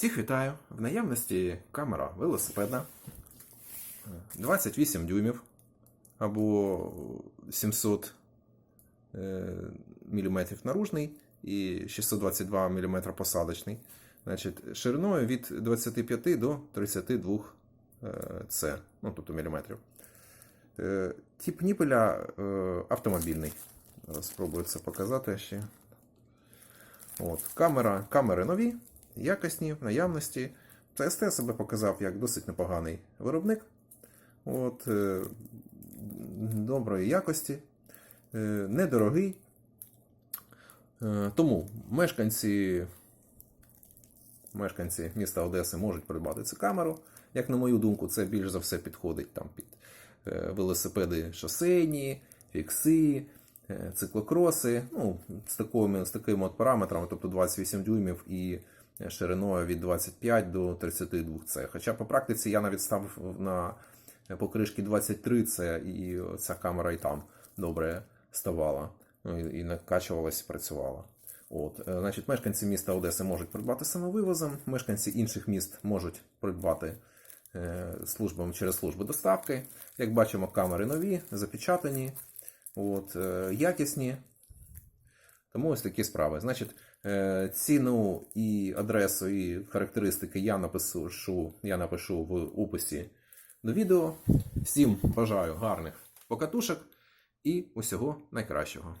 Всіх вітаю! В наявності камера велосипедна 28 дюймів або 700 мм наружний і 622 мм посадочний. Значить, шириною від 25 до 32 С, ну, тобто міліметрів. Е, Тип ніпеля е, автомобільний. Спробую це показати ще. От, камера, камери нові, якісні, в наявності. ТСТ себе показав як досить непоганий виробник. От, е, доброї якості, е, недорогий. Е, тому мешканці, мешканці міста Одеси можуть придбати цю камеру. Як на мою думку, це більш за все підходить там під е, велосипеди шосейні, фікси, е, циклокроси. Ну, з такими, з такими от параметрами, тобто 28 дюймів і шириною від 25 до 32 С. Хоча по практиці я навіть став на покришки 23 С, і ця камера і там добре ставала. Ну, і, накачувалась, працювала. От, е, значить, мешканці міста Одеси можуть придбати самовивозом, мешканці інших міст можуть придбати е, службами через службу доставки. Як бачимо, камери нові, запечатані, от, е, якісні. Тому ось такі справи. Значить, е, ціну і адресу, і характеристики я напишу, я напишу в описі до відео. Всім бажаю гарних покатушок і усього найкращого.